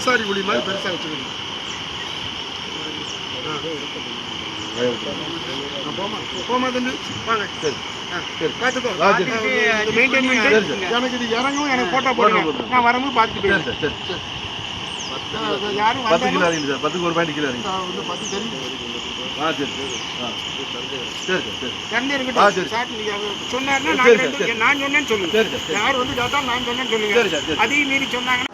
ஆசாரி குழி மாதிரி பெருசாக வச்சுக்கணும். போமா? தம்பி. வாங்க. சரி. எனக்கு இது இறங்கும் எனக்கு போட்டோ போடுங்க. நான் வரும்போது பார்த்துட்டு போயிருக்கேன் யாரும் பத்து கிலோ இருக்கு சார் பத்துக்கு ஒரு பாயிண்ட் கிலோ இருக்கு பத்து தெரியும் ஆ சரி சரி. ஆ. சரி சரி சரி. இருக்கட்டும். ஆ சரி. நீங்கள் சொன்னார்னா நான் சொன்னேன்னு சொல்லுங்கள் சார் யார் வந்து கேட்டால் நான் சொன்னேன்னு சொல்லுங்கள் அதையும் மீறி சொன்னாங்கன்னா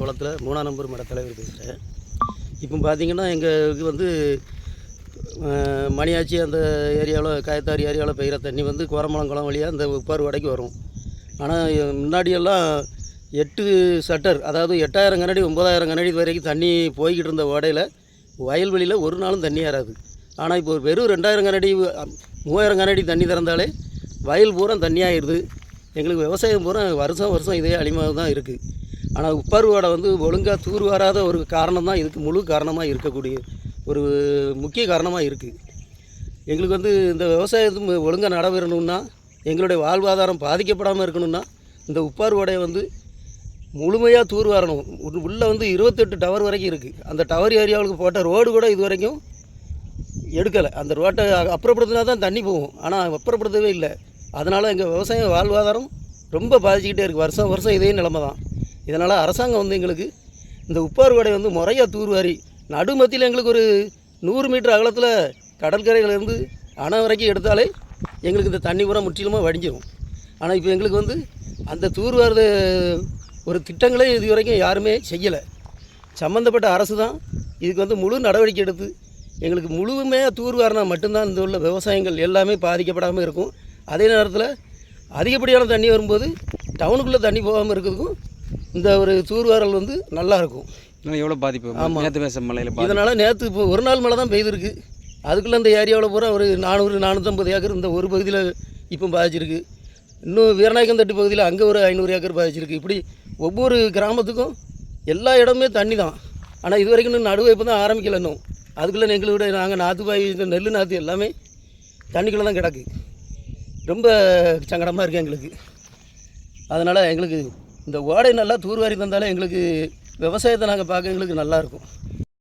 குளத்தில் மூணாம் நம்பர் மட தலைவர் பேசுகிறேன் இப்போ பார்த்தீங்கன்னா எங்களுக்கு வந்து மணியாச்சி அந்த ஏரியாவில் காயத்தாறு ஏரியாவில் பெய்கிற தண்ணி வந்து கோரமலம் குளம் வழியாக அந்த உப்பாறு வடைக்கு வரும். ஆனால் முன்னாடியெல்லாம் எட்டு சட்டர் அதாவது எட்டாயிரம் கண்ணாடி ஒம்பதாயிரம் கண்ணாடி வரைக்கும் தண்ணி போய்கிட்டு இருந்த ஓடையில் வயல்வெளியில் ஒரு நாளும் தண்ணி ஏறாது. ஆனால் இப்போ வெறும் ரெண்டாயிரம் கண்ணாடி மூவாயிரம் கண்ணாடி தண்ணி திறந்தாலே வயல் பூரா தண்ணி ஆயிடுது. எங்களுக்கு விவசாயம் பூரா வருஷம் வருஷம் இதே அழிமாக தான் இருக்குது ஆனால் உப்பருவாடை வந்து ஒழுங்காக தூர் வராத ஒரு காரணம் தான் இதுக்கு முழு காரணமாக இருக்கக்கூடிய ஒரு முக்கிய காரணமாக இருக்குது எங்களுக்கு வந்து இந்த விவசாயத்து ஒழுங்காக நடைபெறணும்னா எங்களுடைய வாழ்வாதாரம் பாதிக்கப்படாமல் இருக்கணும்னா இந்த உப்பாறு ஓடையை வந்து முழுமையாக தூர் வரணும். உள்ளே வந்து இருபத்தெட்டு டவர் வரைக்கும் இருக்குது அந்த டவர் ஏரியாவுக்கு போட்ட ரோடு கூட இது வரைக்கும் எடுக்கலை. அந்த ரோட்டை அப்புறப்படுத்தினா தான் தண்ணி போகும். ஆனால் அப்புறப்படுத்தவே இல்லை. அதனால் எங்கள் விவசாய வாழ்வாதாரம் ரொம்ப பாதிச்சுக்கிட்டே இருக்குது வருஷம் வருஷம் இதே நிலமை தான் இதனால் அரசாங்கம் வந்து எங்களுக்கு இந்த உப்பாறு வடை வந்து முறையாக தூர்வாரி நடுமத்தியில் எங்களுக்கு ஒரு நூறு மீட்டர் அகலத்தில் கடற்கரையிலேருந்து அணை வரைக்கும் எடுத்தாலே எங்களுக்கு இந்த தண்ணி பூரா முற்றிலுமாக வடிஞ்சிடும் ஆனால் இப்போ எங்களுக்கு வந்து அந்த தூர்வாரத ஒரு திட்டங்களே இது வரைக்கும் யாருமே செய்யலை. சம்மந்தப்பட்ட அரசு தான் இதுக்கு வந்து முழு நடவடிக்கை எடுத்து எங்களுக்கு முழுமையாக தூர்வாரினா மட்டும்தான் இந்த உள்ள விவசாயங்கள் எல்லாமே பாதிக்கப்படாமல் இருக்கும். அதே நேரத்தில் அதிகப்படியான தண்ணி வரும்போது டவுனுக்குள்ளே தண்ணி போகாமல் இருக்கிறதுக்கும் இந்த ஒரு தூர்வாரல் வந்து நல்லா இருக்கும் இன்னும் எவ்வளோ பாதிப்பு? ஆமா. நேற்று பேச மலையில் இதனால் நேற்று இப்போ ஒரு நாள் மழை தான் பெய்திருக்கு. அதுக்குள்ளே இந்த ஏரியாவில் பூரா ஒரு நானூறு நானூற்றம்பது ஏக்கர் இந்த ஒரு பகுதியில் இப்போ பாதிச்சிருக்கு. இன்னும் வீரநாயக்கந்தட்டு பகுதியில் அங்கே ஒரு ஐநூறு ஏக்கர் பாதிச்சிருக்கு. இப்படி ஒவ்வொரு கிராமத்துக்கும் எல்லா இடமுமே தண்ணி தான். ஆனால் இது வரைக்கும் இன்னும் நடுவை இப்போ தான் ஆரம்பிக்கல இன்னும். அதுக்குள்ளே எங்களோட நாங்கள் நாற்று பாய் இந்த நெல் நாற்று எல்லாமே தண்ணிக்குள்ளே தான் கிடக்கு. ரொம்ப சங்கடமாக இருக்குது எங்களுக்கு. அதனால் எங்களுக்கு இந்த ஓடை நல்லா தூர்வாரி தந்தாலே எங்களுக்கு விவசாயத்தை நாங்கள் பார்க்க எங்களுக்கு நல்லாயிருக்கும்